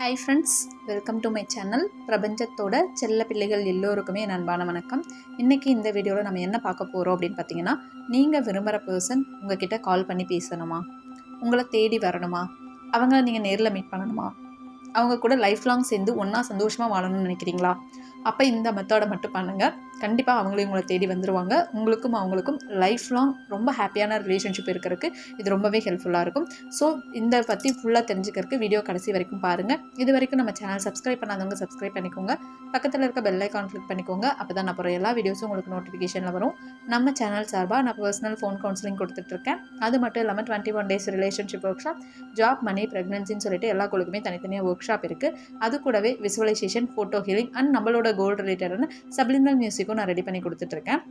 Hi friends welcome to my channel பிரபஞ்சத்தோட செல்ல பிள்ளைகள் எல்லோருக்குமே என் அன்பான வணக்கம். இன்றைக்கி இந்த வீடியோவில் நம்ம என்ன பார்க்க போகிறோம் அப்படின்னு பார்த்தீங்கன்னா நீங்கள் விரும்புகிற பர்சன் உங்ககிட்ட கால் பண்ணி பேசணுமா? உங்களை தேடி வரணுமா? அவங்கள நீங்கள் நேரில் மீட் பண்ணணுமா? அவங்க கூட லைஃப் லாங் சேர்ந்து ஒன்றா சந்தோஷமாக வாழணும்னு நினைக்கிறீங்களா? அப்போ இந்த மெத்தடை மட்டும் பண்ணுங்கள் கண்டிப்பாக அவங்களே உங்களை தேடி வந்துடுவாங்க உங்களுக்கும் அவங்களுக்கும் லைஃப் லாங் ரொம்ப ஹாப்பியான ரிலேஷன்ஷிப் இருக்கிறதுக்கு இது ரொம்பவே ஹெல்ப்ஃபுல்லாக இருக்கும். ஸோ இந்த பற்றி ஃபுல்லாக தெரிஞ்சுக்கிறதுக்கு வீடியோ கடைசி வரைக்கும் பாருங்கள் இது வரைக்கும் நம்ம சேனல் சப்ஸ்கிரைப் பண்ணாதவங்க சப்ஸ்கிரைப் பண்ணிக்கோங்க. பக்கத்தில் இருக்க பெல் ஐக்கான் கிளிக் பண்ணிக்கோங்க. அப்போ தான் நான் அப்புறம் எல்லா வீடியோஸும் உங்களுக்கு நோட்டிஃபிகேஷனில் வரும். நம்ம சேனல் சார்பாக நான் பர்சனல் ஃபோன் கவுன்சிலிங் கொடுத்துட்ருக்கேன் அது மட்டும் இல்லாமல் twenty one days relationship workshop job money ப்ரெக்னன்சின்னு சொல்லிட்டு எல்லா குழுக்குமே தனித்தனியாக ஒர்க் ஷாப் இருக்குது அது கூடவே விசுவலைசேஷன் ஃபோட்டோ ஹீலிங் அண்ட் நம்மளோட கோல் ரிலேட்டடான சப்ளிமல் மியூசிக் நான் ரெடி பண்ணி கொடுத்துட்ருக்கேன்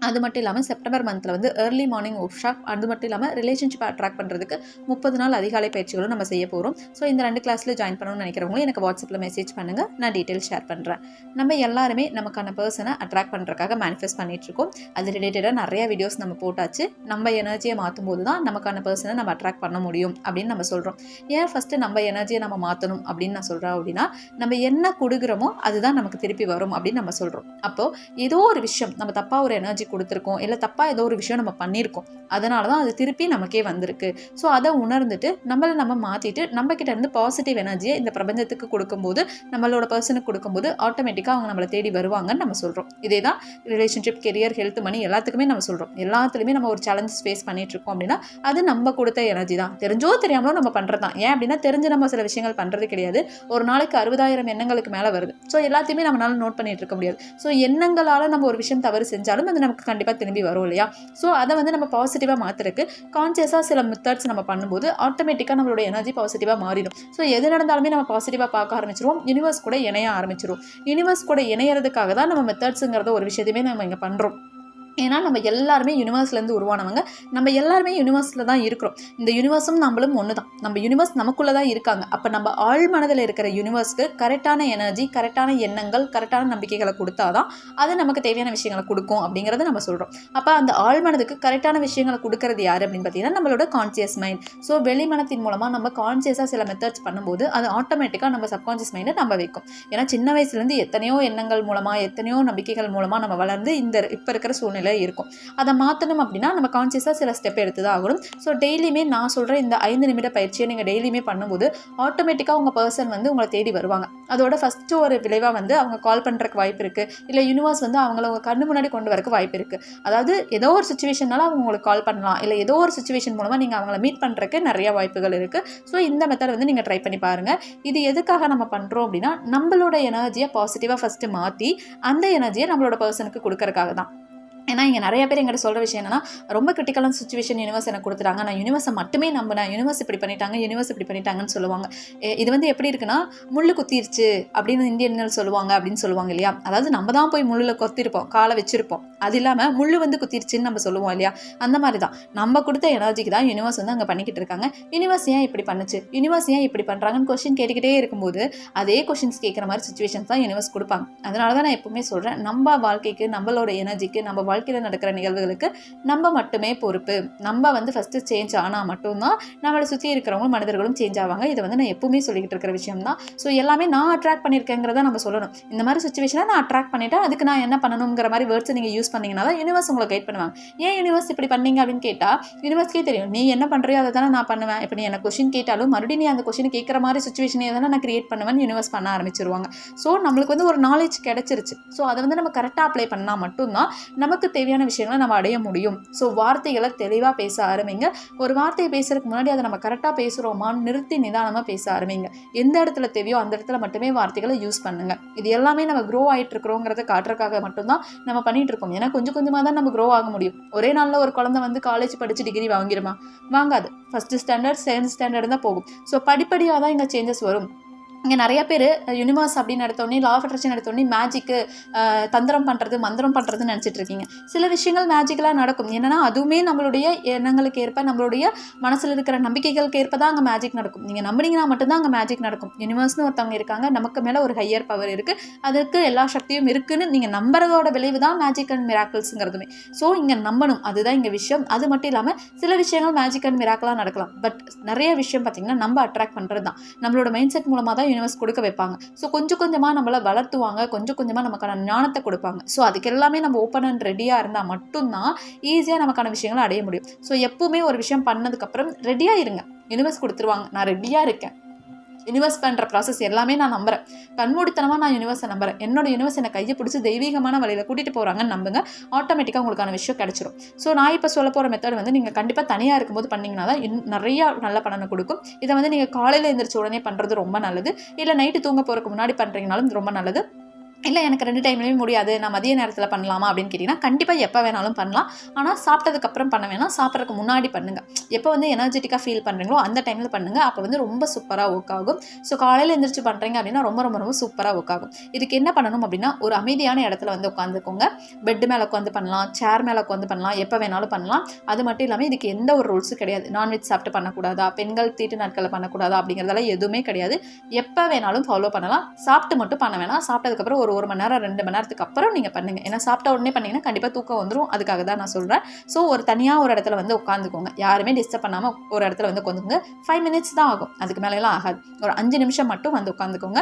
அது மட்டும் இல்லாமல் செப்டம்பர் மந்தில் வந்து ஏர்லி மார்னிங் ஒர்க் ஷாப் அது மட்டும் இல்லாமல் ரிலேஷன்ஷிப் அட்ராக்ட் பண்ணுறதுக்கு முப்பது நாள் அதிகாலை பயிற்சிகளும் நம்ம செய்ய போகிறோம் ஸோ இந்த ரெண்டு கிளாஸில் ஜாயின் பண்ணணும்னு நினைக்கிறவங்களும் எனக்கு வாட்ஸ்அப்பில் மெசேஜ் பண்ணுங்கள் நான் டீட்டெயில் ஷேர் பண்ணுறேன் நம்ம எல்லாருமே நமக்கான பர்சனை அட்ராக்ட் பண்ணுறதுக்காக மேனிஃபெஸ்ட் பண்ணிகிட்ருக்கோம் அது ரிலேட்டடாக நிறைய வீடியோஸ் நம்ம போட்டாச்சு. நம்ம எனர்ஜியை மாற்றும் போது தான் நமக்கான பர்சனை நம்ம அட்ராக்ட் பண்ண முடியும் அப்படின்னு நம்ம சொல்கிறோம் ஏன் ஃபஸ்ட்டு நம்ம எனர்ஜியை நம்ம மாற்றணும் அப்படின்னு நான் சொல்கிறேன் அப்படின்னா நம்ம என்ன கொடுக்குறோமோ அதுதான் நமக்கு திருப்பி வரும் அப்படின்னு நம்ம சொல்கிறோம் அப்போது ஏதோ ஒரு விஷயம் நம்ம தப்பாக ஒரு எனர்ஜி கொடுத்துருக்கோம். இல்லை தப்பாக ஏதோ ஒரு விஷயம் நம்ம பண்ணியிருக்கோம். அதனால தான் அது திருப்பி நமக்கே வந்திருக்கு. ஸோ அதை உணர்ந்துட்டு நம்மளை நம்ம மாற்றிட்டு நம்மக்கிட்ட இருந்து பாசிட்டிவ் எனர்ஜியை இந்த பிரபஞ்சத்துக்கு கொடுக்கும்போது நம்மளோட பர்சனுக்கு கொடுக்கும்போது ஆட்டோமேட்டிக்காக அவங்க நம்மளை தேடி வருவாங்கன்னு நம்ம சொல்கிறோம் இதே தான் ரிலேஷன்ஷிப் கெரியர் ஹெல்த் மணி எல்லாத்துக்குமே நம்ம சொல்கிறோம் எல்லாத்துலேயுமே நம்ம ஒரு சேலஞ்சஸ் ஃபேஸ் பண்ணிட்டு இருக்கோம் அப்படின்னா அது நம்ம கொடுத்த எனர்ஜி தான். தெரிஞ்சோ தெரியாமலோ நம்ம பண்ணுறது தான் ஏன் அப்படின்னா தெரிஞ்சு நம்ம சில விஷயங்கள் பண்ணுறது கிடையாது. ஒரு நாளைக்கு அறுபதாயிரம் எண்ணங்களுக்கு மேலே வருது. ஸோ எல்லாத்தையுமே நம்மளால நோட் பண்ணிட்டு இருக்க முடியாது. ஸோ எண்ணங்களால் நம்ம ஒரு விஷயம் தவறு செஞ்சாலும் அது நமக்கு கண்டிப்பாக திரும்பி வரும் இல்லையா? ஸோ அதை வந்து நம்ம பாசிட்டிவாக மாற்றுறதுக்கு கான்சியஸாக சில மெத்தட்ஸ் நம்ம பண்ணும்போது ஆட்டோமேட்டிக்காக நம்மளோட எனர்ஜி பாசிட்டிவாக மாறிடும். ஸோ எது நடந்தாலுமே நம்ம பாசிட்டிவாக பார்க்க ஆரம்பிச்சிருவோம். யூனிவர்ஸ் கூட இணைய ஆரம்பிச்சிருவோம் யூனிவர்ஸ் கூட இணையறதுக்காக தான் நம்ம மெத்தட்ஸுங்கிறத ஒரு விஷயத்தையுமே நம்ம இங்கே பண்ணுறோம் ஏன்னா நம்ம எல்லாருமே யூனிவர்ஸ்லேருந்து உருவானவங்க. நம்ம எல்லாருமே யூனிவர்ஸில் தான் இருக்கிறோம். இந்த யூனிவர்ஸும் நம்மளும் ஒன்று தான் நம்ம யூனிவர்ஸ் நமக்குள்ளே தான் இருக்காங்க. அப்போ நம்ம ஆழ் மனதில் இருக்கிற யூனிவர்ஸ்க்கு கரெக்டான எனர்ஜி கரெக்டான எண்ணங்கள் கரெக்டான நம்பிக்கைகளை கொடுத்தா தான் அது நமக்கு தேவையான விஷயங்களை கொடுக்கும் அப்படிங்கிறத நம்ம சொல்கிறோம் அப்போ அந்த ஆழ் மனதுக்கு கரெக்டான விஷயங்களை கொடுக்கறது யார் அப்படின்னு பார்த்தீங்கன்னா நம்மளோட கான்சியஸ் மைண்ட் ஸோ வெளிமனத்தின் மூலமாக நம்ம கான்சியஸாக சில மெத்தட்ஸ் பண்ணும்போது அது ஆட்டோமேட்டிக்காக நம்ம சப்கான்சியஸ் மைண்டை நம்ப வைக்கும். ஏன்னா சின்ன வயசுலேருந்து எத்தனையோ எண்ணங்கள் மூலமாக எத்தனையோ நம்பிக்கைகள் மூலமாக நம்ம வளர்ந்து இந்த இப்போ இருக்கிற சூழ்நிலை இருக்கும். அதை மாற்றணும் அப்படின்னா நம்ம கான்சியஸாக சில ஸ்டெப் எடுத்து தான் ஆகணும். ஸோ டெய்லியுமே நான் சொல்கிற இந்த ஐந்து நிமிட பயிற்சியை நீங்கள் டெய்லியுமே பண்ணும்போது ஆட்டோமேட்டிக்காக உங்கள் பர்சன் வந்து உங்களை தேடி வருவாங்க. அதோட ஃபஸ்ட்டு ஒரு விளைவாக வந்து அவங்க கால் பண்ணுறக்கு வாய்ப்பு இருக்குது இல்லை யூனிவர்ஸ் வந்து அவங்கள உங்கள் கண்ணு முன்னாடி கொண்டு வரக்கு வாய்ப்பு இருக்குது அதாவது ஏதோ ஒரு சுச்சுவேஷனால அவங்க உங்களுக்கு கால் பண்ணலாம். இல்லை ஏதோ ஒரு சுச்சுவேஷன் மூலமாக நீங்கள் அவங்கள மீட் பண்ணுறக்கு நிறைய வாய்ப்புகள் இருக்குது ஸோ இந்த மெத்தட் வந்து நீங்கள் ட்ரை பண்ணி பாருங்கள் இது எதுக்காக நம்ம பண்ணுறோம் அப்படின்னா நம்மளோட எனர்ஜியை பாசிட்டிவாக ஃபஸ்ட்டு மாற்றி அந்த எனர்ஜியை நம்மளோட பர்சனுக்கு கொடுக்கறக்காக தான் ஏன்னா இங்கே நிறைய பேர் எங்கிட்ட சொல்கிற விஷயம் என்னன்னா ரொம்ப கிரிட்டிக்கலான சுச்சுவேஷன் யூனிவர்ஸ் எனக்கு கொடுத்துட்டாங்க. நான் யூனிவர்ஸை மட்டுமே நம்பினேன் யூனிவர்ஸ் இப்படி பண்ணிட்டாங்க யூனிவர்ஸ் இப்படி பண்ணிட்டாங்கன்னு சொல்லுவாங்க. இது வந்து எப்படி இருக்குன்னா முள் குத்திருச்சு அப்படின்னு இந்தியன்கள் சொல்லுவாங்க அப்படின்னு சொல்லுவாங்க இல்லையா? அதாவது நம்ம தான் போய் முள்ளில் கொத்திருப்போம் காலை வச்சிருப்போம். அது இல்லாமல் முள் வந்து குத்திருச்சுன்னு நம்ம சொல்லுவோம் இல்லையா? அந்த மாதிரி தான். நம்ம கொடுத்த எனர்ஜிக்கு தான் யூனிவர்ஸ் வந்து அங்கே பண்ணிக்கிட்டு இருக்காங்க. யூனிவர்ஸ் ஏன் இப்படி பண்ணுச்சு? யூனிவர்ஸ் ஏன் இப்படி பண்ணுறாங்கன்னு கொஸ்டின் கேட்டுக்கிட்டே இருக்கும்போது அதே கொஷின்ஸ் கேட்குற மாதிரி சுச்சுவேஷன்ஸ் தான் யூனிவர்ஸ் கொடுப்பாங்க. அதனால தான் நான் எப்பவுமே சொல்கிறேன் நம்ம வாழ்க்கைக்கு நம்மளோட எனர்ஜிக்கு நம்ம வாழ்க்கையில் நடக்கிற நிகழ்வுகளுக்கு நம்ம மட்டுமே பொறுப்பு. நம்ம வந்து ஃபஸ்ட்டு சேஞ்ச் ஆனால் மட்டும்தான் நம்மளை சுற்றி இருக்கிறவங்களும் மனிதர்களும் சேஞ்ச் ஆவாங்க. இதை வந்து நான் எப்பவுமே சொல்லிக்கிட்டு இருக்கிற விஷயம் தான் ஸோ எல்லாமே நான் அட்ராக்ட் பண்ணியிருக்கேங்கிறத நம்ம சொல்லணும். இந்த மாதிரி சுச்சுவேஷனை நான் அட்ராக்ட் பண்ணிட்டேன். அதுக்கு நான் என்ன பண்ணணுங்கிற மாதிரி வேர்ட்ஸை நீங்கள் யூஸ் பண்ணீங்கன்னா தான் யூனிவர்ஸ் உங்களை கைட் பண்ணுவாங்க. ஏன் யூனிவர்ஸ் இப்படி பண்ணீங்க அப்படின்னு கேட்டால் யூனிவர்ஸ்க்கே தெரியும். நீ என்ன பண்ணுறியோ அதை தானே நான் பண்ணுவேன். இப்போ நீ என்ன கொஷின் கேட்டாலும் மறுபடியும் நீ அந்த கொஷின் கேட்குற மாதிரி சுச்சுவேஷனே தானே நான் கிரியேட் பண்ணுவேன் யூனிவர்ஸ் பண்ண ஆரம்பிச்சிருவாங்க. ஸோ நம்மளுக்கு வந்து ஒரு நாலேஜ் கிடச்சிருச்சு. ஸோ அதை வந்து நம்ம கரெக்டாக அப்ளை பண்ணால் மட்டும்தான் நமக்கு தேவையான விஷயங்களை நம்ம அடைய முடியும். ஸோ வார்த்தைகளை தெளிவாக பேச ஆரம்பிங்க. ஒரு வார்த்தையை பேசுறதுக்கு முன்னாடி அதை நம்ம கரெக்டாக பேசுகிறோமான்னு நிறுத்தி நிதானமாக பேச ஆரம்பிங்க. எந்த இடத்துல தேவையோ அந்த இடத்துல மட்டுமே வார்த்தைகளை யூஸ் பண்ணுங்க. இது எல்லாமே நம்ம க்ரோ ஆகிட்டு இருக்கிறோங்கிறத காட்டுறதுக்காக மட்டும்தான் நம்ம பண்ணிகிட்டு இருக்கோம். ஏன்னா கொஞ்சம் கொஞ்சமாக தான் நம்ம க்ரோ ஆக முடியும். ஒரே நாளில் ஒரு குழந்தை வந்து காலேஜ் படித்து டிகிரி வாங்கிடுமா வாங்காது. ஃபஸ்ட்டு ஸ்டாண்டர்ட் செகண்ட் ஸ்டாண்டர்ட் தான் போகும். ஸோ படிப்படியாக தான் இங்கே சேஞ்சஸ் வரும். இங்கே நிறைய பேர் யூனிவர்ஸ் அப்படின்னு எடுத்தோடனே லா ஆஃப் அட்ராக்ஷன் எடுத்தோடனே மேஜிக்கு தந்திரம் பண்ணுறது மந்திரம் பண்ணுறதுன்னு நினச்சிட்டு இருக்கீங்க. சில விஷயங்கள் மேஜிக்கலாக நடக்கும். என்னென்னா அதுவுமே நம்மளுடைய எண்ணங்களுக்கு ஏற்ப நம்மளுடைய மனசில் இருக்கிற நம்பிக்கைகளுக்கு ஏற்ப தான் அங்கே மேஜிக் நடக்கும். நீங்கள் நம்பினீங்கன்னா மட்டும்தான் அங்கே மேஜிக் நடக்கும். யூனிவர்ஸ்னு ஒருத்தவங்க இருக்காங்க நமக்கு மேலே ஒரு ஹையர் பவர் இருக்குது அதுக்கு எல்லா சக்தியும் இருக்குதுன்னு நீங்கள் நம்புறதோட விளைவு தான் மேஜிக் அண்ட் மிராக்கிள்ஸுங்கிறதுமே ஸோ இங்கே நம்பணும். அதுதான் இங்கே விஷயம். அது மட்டும் இல்லாமல் சில விஷயங்கள் மேஜிக் அண்ட் மிராக்கலாக நடக்கலாம். பட் நிறைய விஷயம் பார்த்தீங்கன்னா நம்ம அட்ராக்ட் பண்ணுறது தான் நம்மளோட மைண்ட் செட் மூலமாக தான் யூனிவர்ஸ் கொடுக்க வைப்பாங்க. ஸோ கொஞ்சம் கொஞ்சமாக நம்மளை வளர்த்துவாங்க. கொஞ்சம் கொஞ்சமாக நமக்கான ஞானத்தை கொடுப்பாங்க. ஸோ அதுக்கு எல்லாமே நம்ம ஓப்பன் அண்ட் ரெடியாக இருந்தால் மட்டும்தான் ஈஸியாக நமக்கான விஷயங்களை அடைய முடியும். ஸோ எப்பவுமே ஒரு விஷயம் பண்ணதுக்கப்புறம் ரெடியாக இருங்க. யூனிவர்ஸ் கொடுத்துருவாங்க. நான் ரெடியாக இருக்கேன். யூனிவர்ஸ் பண்ணுற ப்ராசஸ் எல்லாமே நான் நம்புறேன். கண்மூடித்தனமாக நான் யூனிவர்ஸை நம்புறேன். என்னோட யூனிவர்ஸ் என்னை கையை பிடிச்சி தெய்வீகமான வழியில் கூட்டிகிட்டு போகிறாங்கன்னு நம்புங்க. ஆட்டோமேட்டிக்காக உங்களுக்கான விஷயம் கிடச்சிரும். ஸோ நான் இப்போ சொல்ல போகிற மெத்தட் வந்து நீங்கள் கண்டிப்பாக தனியாக இருக்கும்போது பண்ணிங்கன்னா தான் இன்னும் நிறையா நல்ல பலனை கொடுக்கும். இதை வந்து நீங்கள் காலையில் எழுந்திரிச்ச உடனே பண்ணுறது ரொம்ப நல்லது. இல்லை நைட்டு தூங்க போகிறதுக்கு முன்னாடி பண்ணுறீங்கனாலும் ரொம்ப நல்லது. இல்லை எனக்கு ரெண்டு டைம்லேயும் முடியாது. நான் மதிய நேரத்தில் பண்ணலாமா? அப்படின்னு கேட்டிங்கன்னா கண்டிப்பாக எப்போ வேணாலும் பண்ணலாம். ஆனால் சாப்பிட்டதுக்கப்புறம் பண்ண வேணாம். சாப்பிட்றதுக்கு முன்னாடி பண்ணுங்கள் எப்போ வந்து எனர்ஜெட்டிக்காக ஃபீல் பண்ணுறீங்களோ அந்த டைமில் பண்ணுங்கள் அப்போ வந்து ரொம்ப சூப்பராக ஒர்க் ஆகும். ஸோ காலையில் எழுந்திரிச்சு பண்ணுறீங்க அப்படின்னா ரொம்ப ரொம்ப ரொம்ப சூப்பராக ஒர்க் ஆகும். இதுக்கு என்ன பண்ணணும் அப்படின்னா ஒரு அமைதியான இடத்துல வந்து உட்காந்துக்கோங்க. பெட் மேலே உட்காந்து பண்ணலாம். சேர் மேலே உட்காந்து பண்ணலாம். எப்போ வேணாலும் பண்ணலாம். அது மட்டும் இல்லாமல் இதுக்கு எந்த ஒரு ரூல்ஸும் கிடையாது. நான்வெஜ் சாப்பிட்டு பண்ணக்கூடாதா? பெண்கள் தீட்டு நாட்களில் பண்ணக்கூடாதா? அப்படிங்கிறதெல்லாம் எதுவுமே கிடையாது. எப்போ வேணாலும் ஃபாலோ பண்ணலாம். சாப்பிட்டு மட்டும் பண்ண வேணாம். சாப்பிட்டதுக்கப்புறம் ஒரு ஒரு ஒரு மணி நேரம் ரெண்டு மணி நேரத்துக்கு அப்புறம் நீங்கள் பண்ணுங்கள் ஏன்னா சாப்பிட்ட உடனே பண்ணீங்கன்னா கண்டிப்பாக தூக்கம் வந்துடும் அதுக்காக தான் நான் சொல்கிறேன் ஸோ ஒரு தனியாக ஒரு இடத்துல வந்து உட்காந்துக்கோங்க யாருமே டிஸ்டர்ப் பண்ணாமல் ஒரு இடத்துல வந்து உட்காந்துங்க ஃபைவ் மினிட்ஸ் தான் ஆகும். அதுக்கு மேலெலாம் ஆகாது. ஒரு அஞ்சு நிமிஷம் மட்டும் வந்து உட்காந்துக்கோங்க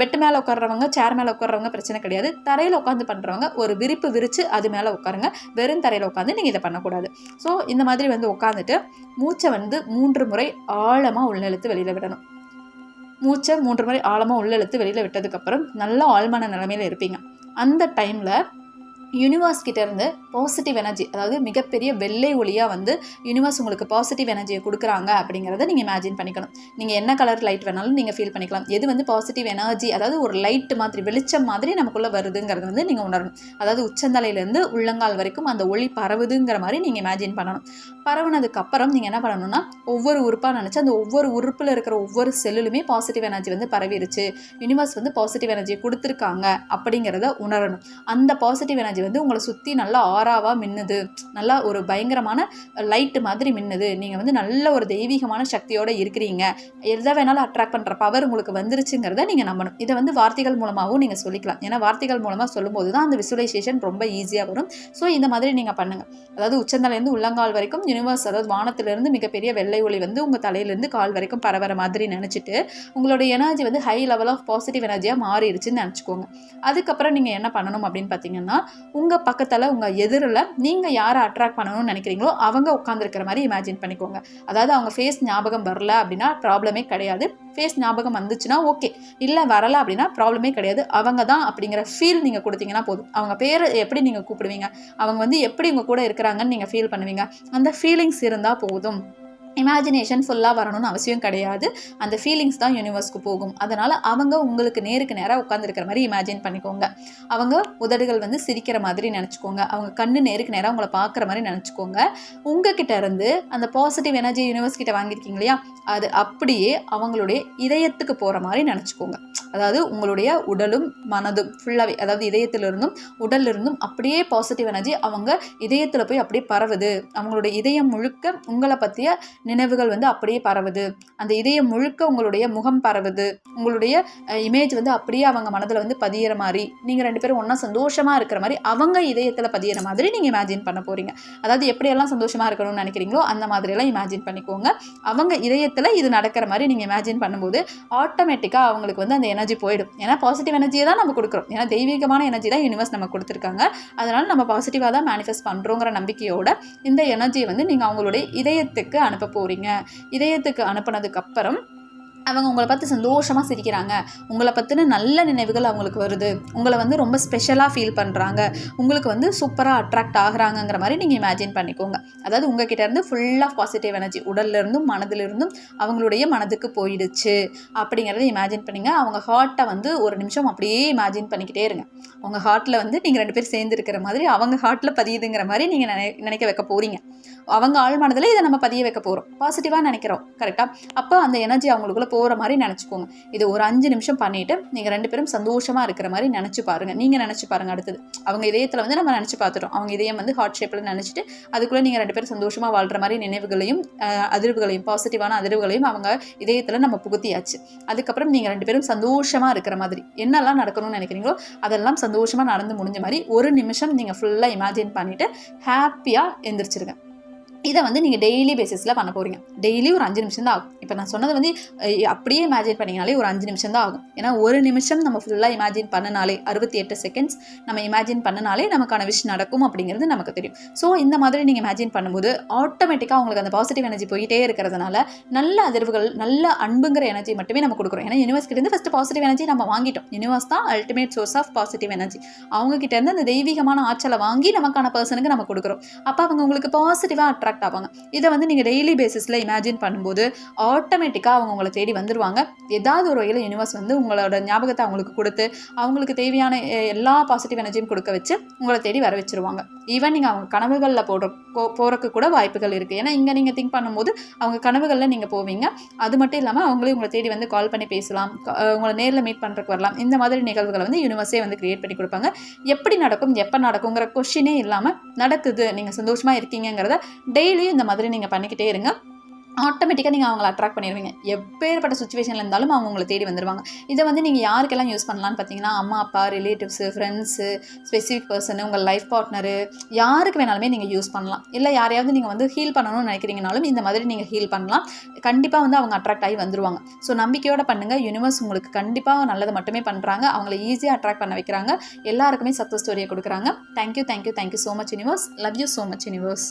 பெட்டு மேலே உட்கார்றவங்க சேர் மேலே உட்கார்றவங்க பிரச்சனை கிடையாது. தரையில் உட்காந்து பண்ணுறவங்க ஒரு விரிப்பு விரித்து அது மேலே உட்காருங்க. வெறும் தரையில் உட்காந்து நீங்கள் இதை பண்ணக்கூடாது. ஸோ இந்த மாதிரி வந்து உட்காந்துட்டு மூச்சை வந்து மூன்று முறை ஆழமாக உள்நெழுத்து வெளியில் விடணும். மூச்சை மூன்று முறை ஆழமாக உள்ளெழுத்து வெளியில் விட்டதுக்கப்புறம் நல்ல ஆழ்மான நிலமையில் இருப்பீங்க. அந்த டைமில் யூனிவர்ஸ் கிட்டேருந்து பாசிட்டிவ் எனர்ஜி அதாவது மிகப்பெரிய வெள்ளை ஒளியாக வந்து யூனிவர்ஸ் உங்களுக்கு பாசிட்டிவ் எனர்ஜியை கொடுக்குறாங்க அப்படிங்கிறத நீங்கள் இமேஜின் பண்ணிக்கணும். நீங்கள் என்ன கலர் லைட் வேணாலும் நீங்கள் ஃபீல் பண்ணிக்கலாம். எது வந்து பாசிட்டிவ் எனர்ஜி அதாவது ஒரு லைட் மாதிரி வெளிச்சம் மாதிரி நமக்குள்ளே வருதுங்கிறது வந்து நீங்கள் உணரணும். அதாவது உச்சந்தலையிலேருந்து உள்ளங்கால் வரைக்கும் அந்த ஒளி பரவுதுங்கிற மாதிரி நீங்கள் இமேஜின் பண்ணணும். பரவுனதுக்கப்புறம் நீங்கள் என்ன பண்ணணும்னா ஒவ்வொரு உறுப்பாக நினச்சி அந்த ஒவ்வொரு உறுப்பில் இருக்கிற ஒவ்வொரு செல்லுலுமே பாசிட்டிவ் எனர்ஜி வந்து பரவிருச்சு. யூனிவர்ஸ் வந்து பாசிட்டிவ் எனர்ஜி கொடுத்துருக்காங்க அப்படிங்கிறத உணரணும். அந்த பாசிட்டிவ் எனர்ஜி வந்து உங்களை சுற்றி நல்லா ஆறாவாக மின்னுது. நல்லா ஒரு பயங்கரமான லைட்டு மாதிரி மின்னுது. நீங்கள் வந்து நல்ல ஒரு தெய்வீகமான சக்தியோடு இருக்கிறீங்க. எதை வேணாலும் அட்ராக்ட் பண்ணுற பவர் உங்களுக்கு வந்துருச்சுங்கிறத நீங்கள் நம்பணும். இதை வந்து வார்த்தைகள் மூலமாகவும் நீங்கள் சொல்லிக்கலாம். ஏன்னா வார்த்தைகள் மூலமாக சொல்லும்போது தான் அந்த விசுவலைசேஷன் ரொம்ப ஈஸியாக வரும். ஸோ இந்த மாதிரி நீங்கள் பண்ணுங்கள் அதாவது உச்சந்தலையிலேருந்து உள்ளங்கால் வரைக்கும் யூனிவர்ஸ் அதாவது வானத்திலிருந்து மிகப்பெரிய வெள்ளை ஒளி வந்து உங்கள் தலையிலேருந்து கால் வரைக்கும் பரவற மாதிரி நினச்சிட்டு உங்களுடைய எனர்ஜி வந்து ஹை லெவல் ஆஃப் பாசிட்டிவ் எனர்ஜியாக மாறிடுச்சுன்னு நினச்சிக்கோங்க. அதுக்கப்புறம் நீங்கள் என்ன பண்ணணும் அப்படின்னு பார்த்தீங்கன்னா உங்கள் பக்கத்தில் உங்கள் எதிரில் நீங்கள் யாரை அட்ராக்ட் பண்ணணும்னு நினைக்கிறீங்களோ அவங்க உட்காந்துருக்கிற மாதிரி இமேஜின் பண்ணிக்கோங்க. அதாவது அவங்க ஃபேஸ் ஞாபகம் வரல அப்படின்னா ப்ராப்ளமே கிடையாது. ஃபேஸ் ஞாபகம் வந்துச்சுன்னா ஓகே இல்லை வரலை அப்படின்னா ப்ராப்ளமே கிடையாது. அவங்க தான் அப்படிங்கிற ஃபீல் நீங்கள் கொடுத்தீங்கன்னா போதும். அவங்க பேரை எப்படி நீங்கள் கூப்பிடுவீங்க? அவங்க வந்து எப்படி உங்கள் கூட இருக்கிறாங்கன்னு நீங்கள் ஃபீல் பண்ணுவீங்க? அந்த ஃபீலிங்ஸ் இருந்தால் போதும். இமேஜினேஷன் ஃபுல்லாக வரணும்னு அவசியம் கிடையாது. அந்த ஃபீலிங்ஸ் தான் யூனிவர்ஸ்க்கு போகும். அதனால் அவங்க உங்களுக்கு நேருக்கு நேராக உட்காந்துருக்கிற மாதிரி இமேஜின் பண்ணிக்கோங்க. அவங்க உதடுகள் வந்து சிரிக்கிற மாதிரி நினச்சிக்கோங்க. அவங்க கண்ணு நேருக்கு நேராக உங்களை பார்க்குற மாதிரி நினச்சிக்கோங்க. உங்ககிட்ட இருந்து அந்த பாசிட்டிவ் எனர்ஜி யூனிவர்ஸ் கிட்ட வாங்கியிருக்கீங்க இல்லையா? அது அப்படியே அவங்களுடைய இதயத்துக்கு போகிற மாதிரி நினச்சிக்கோங்க. அதாவது உங்களுடைய உடலும் மனதும் ஃபுல்லாகவே அதாவது இதயத்திலிருந்தும் உடல்லிருந்தும் அப்படியே பாசிட்டிவ் எனர்ஜி அவங்க இதயத்தில் போய் அப்படியே பரவுது. அவங்களுடைய இதயம் முழுக்க உங்களை பற்றிய நினைவுகள் வந்து அப்படியே பரவுது. அந்த இதயம் முழுக்க உங்களுடைய முகம் பரவுது. உங்களுடைய இமேஜ் வந்து அப்படியே அவங்க மனதில் வந்து பதியிற மாதிரி நீங்கள் ரெண்டு பேரும் ஒன்றா சந்தோஷமாக இருக்கிற மாதிரி அவங்க இதயத்தில் பதியிற மாதிரி நீங்கள் இமேஜின் பண்ண போகிறீங்க அதாவது எப்படியெல்லாம் சந்தோஷமாக இருக்கணும்னு நினைக்கிறீங்களோ அந்த மாதிரியெல்லாம் இமேஜின் பண்ணிக்கோங்க. அவங்க இதயத்தில் இது நடக்கிற மாதிரி நீங்கள் இமேஜின் பண்ணும்போது ஆட்டோமேட்டிக்காக அவங்களுக்கு வந்து அந்த எனர்ஜி போயிடும். ஏன்னா பாசிட்டிவ் எனர்ஜியை தான் நம்ம கொடுக்குறோம். ஏன்னா தெய்வீகமான எனர்ஜி தான் யூனிவர்ஸ் நம்ம கொடுத்துருக்காங்க. அதனால் நம்ம பாசிட்டிவாக தான் மேனிஃபெஸ்ட் பண்ணுறோங்கிற நம்பிக்கையோட இந்த எனர்ஜியை வந்து நீங்கள் அவங்களுடைய இதயத்துக்கு அனுப்ப போகிறீங்க இதயத்துக்கு அனுப்புனதுக்கப்புறம் அவங்க உங்களை பார்த்து சந்தோஷமாக சிரிக்கிறாங்க. உங்களை பற்றின நல்ல நினைவுகள் அவங்களுக்கு வருது. உங்களை வந்து ரொம்ப ஸ்பெஷலாக ஃபீல் பண்ணுறாங்க உங்களுக்கு வந்து சூப்பராக அட்ராக்ட் ஆகுறாங்கங்கிற மாதிரி நீங்கள் இமேஜின் பண்ணிக்கோங்க. அதாவது உங்ககிட்ட இருந்து ஃபுல்லாக பாசிட்டிவ் எனர்ஜி உடல்லிருந்தும் மனதிலிருந்தும் அவங்களுடைய மனதுக்கு போயிடுச்சு அப்படிங்கிறத இமேஜின் பண்ணிங்க. அவங்க ஹார்ட்டை வந்து ஒரு நிமிஷம் அப்படியே இமேஜின் பண்ணிக்கிட்டே இருங்க. உங்கள் ஹார்ட்டில் வந்து நீங்கள் ரெண்டு பேர் சேர்ந்து இருக்கிற மாதிரி அவங்க ஹார்ட்டில் பதியுதுங்கிற மாதிரி நீங்கள் நினை நினைக்க வைக்க போகிறீங்க அவங்க ஆழ் மனதில் இதை நம்ம பதிய வைக்க போகிறோம் பாசிட்டிவாக நினைக்கிறோம். கரெக்டாக அப்போ அந்த எனர்ஜி அவங்களுக்குள்ள போகிற மாதிரி நினச்சிக்கோங்க. இது ஒரு அஞ்சு நிமிஷம் பண்ணிவிட்டு நீங்கள் ரெண்டு பேரும் சந்தோஷமாக இருக்கிற மாதிரி நினச்சி பாருங்கள் நீங்கள் நினச்சி பாருங்கள் அடுத்தது. அவங்க இதயத்தில் வந்து நம்ம நினச்சி பார்த்துட்டோம் அவங்க இதயம் வந்து ஹார்ட் ஷேப்பில் நினச்சிட்டு அதுக்குள்ளே நீங்கள் ரெண்டு பேரும் சந்தோஷமாக வாழ்கிற மாதிரி நினைவுகளையும் அதிர்வுகளையும் பாசிட்டிவான அதிர்வுகளையும் அவங்க இதயத்தில் நம்ம புகுத்தியாச்சு. அதுக்கப்புறம் நீங்கள் ரெண்டு பேரும் சந்தோஷமாக இருக்கிற மாதிரி என்னெல்லாம் நடக்கணும்னு நினைக்கிறீங்களோ அதெல்லாம் சந்தோஷமாக நடந்து முடிஞ்ச மாதிரி ஒரு நிமிஷம் நீங்கள் ஃபுல்லாக இமேஜின் பண்ணிவிட்டு ஹாப்பியாக எந்திரிச்சிருங்க. இதை வந்து நீங்கள் டெய்லி பேசிஸில் பண்ண போகிறீங்க டெய்லி ஒரு அஞ்சு நிமிஷம் தான் ஆகும். இப்போ நான் சொன்னது வந்து அப்படியே இமேஜின் பண்ணிங்கனாலே ஒரு அஞ்சு நிமிஷம் தான் ஆகும். ஏன்னா ஒரு நிமிஷம் நம்ம ஃபுல்லாக இமேஜின் பண்ணினாலே அறுபத்தி எட்டு செகண்ட்ஸ் நம்ம இமேஜின் பண்ணினாலே நமக்கான விஷ் நடக்கும் அப்படிங்கிறது நமக்கு தெரியும். ஸோ இந்த மாதிரி நீங்கள் இமேஜின் பண்ணும்போது ஆட்டோமேட்டிக்காக உங்களுக்கு அந்த பாசிட்டிவ் எனர்ஜி போயிட்டே இருக்கிறதுனால நல்ல அதிர்வுகள் நல்ல அன்புங்கிற எனர்ஜி மட்டுமே நம்ம கொடுக்குறோம். ஏன்னா யூனிவர்ஸ் கிட்டேருந்து ஃபஸ்ட்டு பாசிட்டிவ் எனர்ஜி நம்ம வாங்கிட்டோம். யூனிவர்ஸ் தான் ultimate source of positive energy அவங்க கிட்டேருந்து அந்த தெய்வீகமான ஆற்றலை வாங்கி நமக்கான பர்சனுக்கு நம்ம கொடுக்குறோம். அப்போ அவங்க உங்களுக்கு பாசிட்டிவாக அட்ராக்ட் ஆவாங்க. இதை வந்து நீங்கள் டெய்லி பேசிஸில் இமேஜின் பண்ணும்போது ஆட்டோமேட்டிக்காக அவங்க உங்களை தேடி வந்துடுவாங்க ஏதாவது ஒரு வகையில் யூனிவர்ஸ் வந்து உங்களோட ஞாபகத்தை அவங்களுக்கு கொடுத்து அவங்களுக்கு தேவையான எல்லா பாசிட்டிவ் எனர்ஜியும் கொடுக்க வச்சு உங்களை தேடி வர வச்சுருவாங்க. ஈவன் நீங்கள் அவங்க கனவுகளில் போடுற போகிறக்கு கூட வாய்ப்புகள் இருக்குது ஏன்னா இங்கே நீங்கள் திங்க் பண்ணும்போது அவங்க கனவுகளில் நீங்கள் போவீங்க. அது மட்டும் இல்லாமல் அவங்களே உங்களை தேடி வந்து கால் பண்ணி பேசலாம். உங்களை நேரில் மீட் பண்ணுறதுக்கு வரலாம். இந்த மாதிரி நிகழ்வுகளை வந்து யூனிவர்ஸே வந்து கிரியேட் பண்ணி கொடுப்பாங்க. எப்படி நடக்கும் எப்போ நடக்குங்கிற கொஷினே இல்லாமல் நடக்குது நீங்கள் சந்தோஷமாக இருக்கீங்கிறத டெய்லியும் இந்த மாதிரி நீங்கள் பண்ணிக்கிட்டே இருங்க. ஆட்டோமேட்டிக்காக நீங்கள் அவங்களை அட்ராக்ட் பண்ணிடுவீங்க. எப்பேற்பட்ட சுச்சுவேஷனில் இருந்தாலும் அவங்க உங்களை தேடி வந்துடுவாங்க இதை வந்து நீங்கள் யாருக்கெல்லாம் யூஸ் பண்ணலாம்னு பார்த்தீங்கன்னா அம்மா அப்பா ரிலேட்டிவ்ஸு ஃப்ரெண்ட்ஸு ஸ்பெசிஃபிக் பர்சனு உங்கள் லைஃப் பார்ட்னரு யாருக்கு வேணாலுமே நீங்கள் யூஸ் பண்ணலாம். இல்லை யாரையாவது நீங்கள் வந்து ஹீல் பண்ணணும்னு நினைக்கிறீங்கனாலும் இந்த மாதிரி நீங்கள் ஹீல் பண்ணலாம். கண்டிப்பாக வந்து அவங்க அட்ராக்ட் ஆகி வந்துருவாங்க. ஸோ நம்பிக்கையோடு பண்ணுங்கள் யூனிவர்ஸ் உங்களுக்கு கண்டிப்பாக நல்லது மட்டுமே பண்ணுறாங்க அவங்கள ஈஸியாக அட்ராக்ட் பண்ண வைக்கிறாங்க. எல்லாருக்குமே சத்த ஸ்டோரியை கொடுக்குறாங்க. Thank you thank you thank you so much universe love you so much universe